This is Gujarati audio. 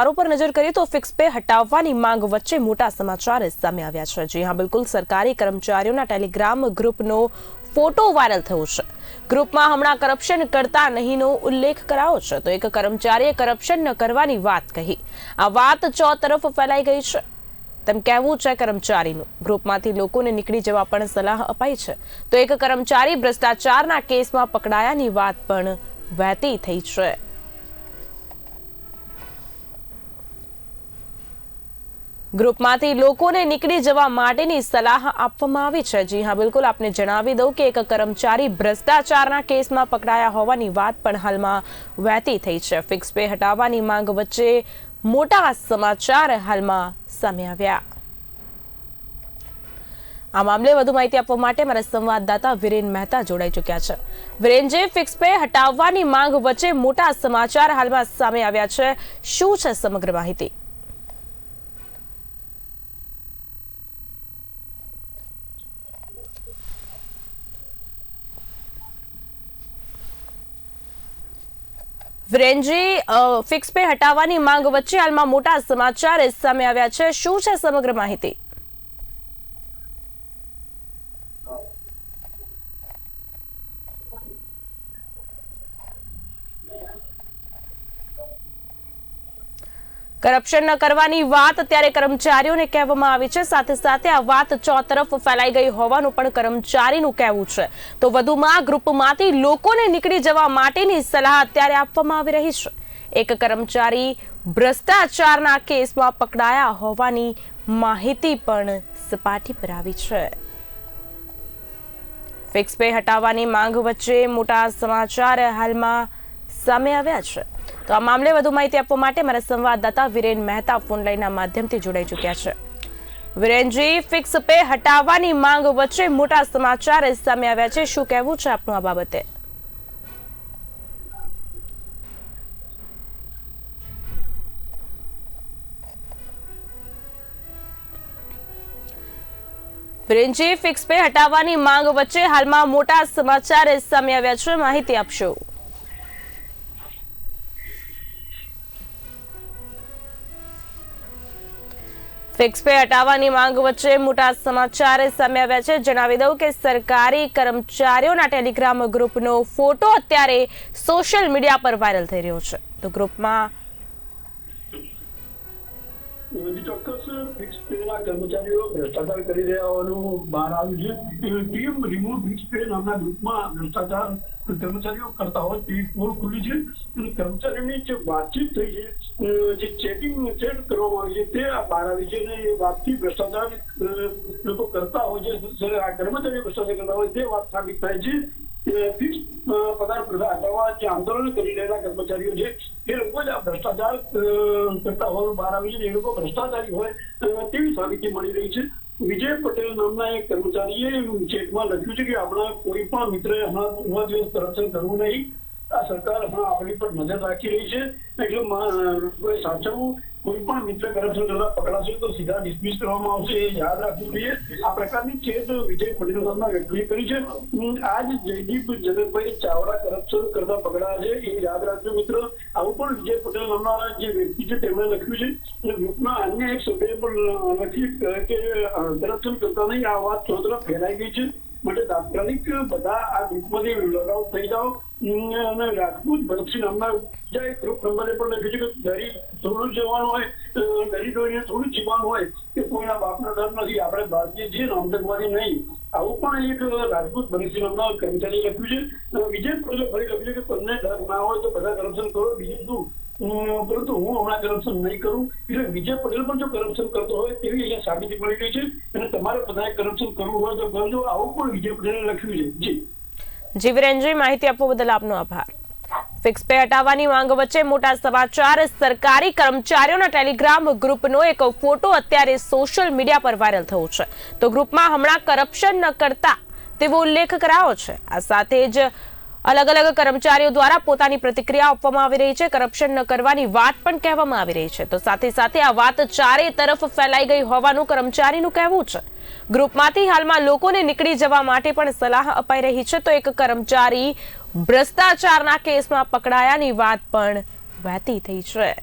આરો પર નજર કરીએ તો ફિક્સ પે હટાવવાની માંગ વચ્ચે મોટા સમાચાર સામે આવ્યા છે. જી હા, બિલકુલ. સરકારી કર્મચારીઓના ટેલિગ્રામ ગ્રુપનો ફોટો વાયરલ થયો છે. ગ્રુપમાં હમણાં કરપ્શન કરતા નહીંનો ઉલ્લેખ કરાયો છે. તો એક કર્મચારીએ કરપ્શન ન કરવાની વાત કહી. આ વાત ચો તરફ ફેલાઈ ગઈ છે. તેમ કહેવું છે કર્મચારીનું. ગ્રુપમાંથી લોકોને નીકળી જવા પણ સલાહ અપાઈ છે. તો એક કર્મચારી ભ્રષ્ટાચારના કેસમાં પકડાયાની વાત પણ વહેતી થઈ છે. ગ્રુપમાંથી લોકોને નીકળી જવા માટેની સલાહ આપવામાં આવી છે. જી હા, બિલકુલ. આપને જણાવી દઉં કે એક કર્મચારી ભ્રષ્ટાચારના કેસમાં પકડાયા હોવાની વાત પણ હાલમાં વહેતી થઈ છે. ફિક્સ પે હટાવવાની માંગ વચ્ચે મોટા સમાચાર હાલમાં સામે આવ્યા. આ મામલે વધુ માહિતી આપવા માટે મારા સંવાદદાતા વિરેન મહેતા જોડાઈ ચૂક્યા છે. વિરેનજી ફિક્સ પે હટાવવાની માંગ વચ્ચે મોટા સમાચાર હાલમાં સામે આવ્યા છે. શું છે સમગ્ર માહિતી? વિરેનજી ફિક્સ પે હટાવવાની માંગ વચ્ચે હાલમાં મોટા સમાચાર સામે આવ્યા છે. શું છે સમગ્ર માહિતી? કરપ્શન ન કરવાની વાત અત્યારે કર્મચારીઓને કહેવામાં આવી છે. સાથે સાથે આ વાત ચો તરફ ફેલાઈ ગઈ હોવાનું પણ કર્મચારીનું કહેવું છે. તો વધુમાં ગ્રુપમાંથી લોકોને નીકળી જવા માટેની સલાહ અત્યારે આપવામાં આવી રહી છે. એક કર્મચારી ભ્રષ્ટાચારના કેસમાં પકડાયા હોવાની માહિતી પણ સપાટી પર આવી છે. ફિક્સ પે હટાવવાની માંગ વચ્ચે મોટા સમાચાર હાલમાં સામે આવ્યા છે. તો આ મામલે વધુ માહિતી આપવા માટે મારા સંવાદદાતા વિરેન મહેતા ફોન લાઈનના માધ્યમથી જોડાઈ ચૂક્યા છે. વિરેનજી ફિક્સ પે હટાવવાની માંગ વચ્ચે મોટા સમાચાર સામે આવ્યા છે. શું કહેવું છે આપનું આ બાબતે? વિરેનજી ફિક્સ પે હટાવવાની માંગ વચ્ચે હાલમાં મોટા સમાચાર સામે આવ્યા છે. માહિતી આપશો. ફિક્સ પે હટાવવાની માંગ વચ્ચે મોટા સમાચાર સામે આવ્યા છે. જણાવી દઉં કે સરકારી કર્મચારીઓના ટેલિગ્રામ ગ્રુપનો ફોટો અત્યારે સોશિયલ મીડિયા પર વાયરલ થઈ રહ્યો છે. તો ગ્રુપમાં ચોક્કસ ફિક્સ પેના કર્મચારીઓ ભ્રષ્ટાચાર કરી રહ્યા હોવાનું બહાર આવ્યું છે. ટીમ રિમોટ ફિક્સ પે નામના ગ્રુપમાં ભ્રષ્ટાચાર કર્મચારીઓ કરતા હોય તેવી પોલ ખુલી છે. અને કર્મચારીઓની જે વાતચીત થઈ છે જે ચેકિંગ ચેક કરવામાં આવી છે, તે બહાર આવી છે અને એ વાતથી ભ્રષ્ટાચાર લોકો કરતા હોય છે. આ કર્મચારીઓ ભ્રષ્ટાચાર કરતા હોય, તે વાત સાબિત થાય છે. પગાર હટાવવા જે આંદોલન કરી રહેલા કર્મચારીઓ છે, એ લોકો જ આ ભ્રષ્ટાચાર કરતા હોવાનું બહાર આવ્યું છે એ લોકો ભ્રષ્ટાચારી હોય તેવી સાબિતી મળી રહી છે. વિજય પટેલ નામના એક કર્મચારીએ ચેકમાં લખ્યું છે કે આપણા કોઈ પણ મિત્રએ પૂર્વ દિવસ કરપ્શન કરવું નહીં. આ સરકાર આપણી પર નજર રાખી રહી છે. એટલે સાચવવું, કોઈ પણ મિત્ર કરપ્શન કરતા પકડાશે તો સીધા ડિસમિસ કરવામાં આવશે, એ યાદ રાખવું જોઈએ. આ પ્રકારની ચેત વિજય પટેલ નામના વ્યક્તિએ કરી છે. આજ જયદીપ જગતભાઈ ચાવડા કરપ્શન કરતા પકડાયા છે, એ યાદ રાખજો મિત્રો. આવું પણ વિજય પટેલ નામના જે વ્યક્તિ છે, તેમણે લખ્યું છે. અને ગ્રુપના અન્ય એક સભ્યએ પણ લખ્યું કે કરપ્શન કરતા નહીં, આ વાત ચો તરફ ફેલાઈ ગઈ છે. માટે તાત્કાલિક બધા આ ગ્રુપમાંથી લગાવ થઈ જાઓ. અને રાજપૂત ભરતસિંહ નામના બીજા એક ગ્રુપ નંબરે પણ લખ્યું છે કે ડરી થોડું જવાનું હોય ડરી ડરીને થોડું જીવવાનું હોય કે કોઈના બાપનો ડર નથી. આપણે ભારતીય છીએ આતંકવાદી નહીં. આવું પણ એક રાજપૂત ભરતસિંહ નામના કર્મચારી લખ્યું છે. વિજય ફરી લખ્યું છે કે તમને ડર ના હોય તો બધા કરપ્શન કરો. બીજું શું? પરંતુ હું હમણાં કરપ્શન નહીં કરું, એટલે વિજય પટેલ પણ જો કરપ્શન કરતો હોય તેવી અહીંયા સાબિતી મળી રહી છે. અને તમારે બધાએ કરપ્શન કરવું હોય તો કરજો. આવું પણ વિજય પટેલે લખ્યું છે. જી. જી વિરેન્દ્રજી માહિતી આપવા બદલ આપનો આભાર. ફિક્સ પે હટાવવાની માંગ વચ્ચે મોટા સમાચાર. સરકારી કર્મચારીઓના ટેલિગ્રામ ગ્રુપનો એક ફોટો અત્યારે સોશિયલ મીડિયા પર વાયરલ થયો છે. તો ગ્રુપમાં હમણાં કરપ્શન ન કરતા તેવો ઉલ્લેખ કરાયો છે. આ સાથે જ અલગ અલગ કર્મચારીઓ દ્વારા પોતાની પ્રતિક્રિયા આપવામાં આવી રહી છે. કરપ્શન ન કરવાની વાત પણ કહેવામાં આવી રહી છે. તો સાથે સાથે આ વાત ચારે તરફ ફેલાઈ ગઈ હોવાનું કર્મચારીનું કહેવું છે. ગ્રુપમાંથી હાલમાં લોકોને નીકળી જવા માટે પણ સલાહ અપાઈ રહી છે. તો એક કર્મચારી ભ્રષ્ટાચારના કેસમાં પકડાયાની વાત પણ વહેતી થઈ છે.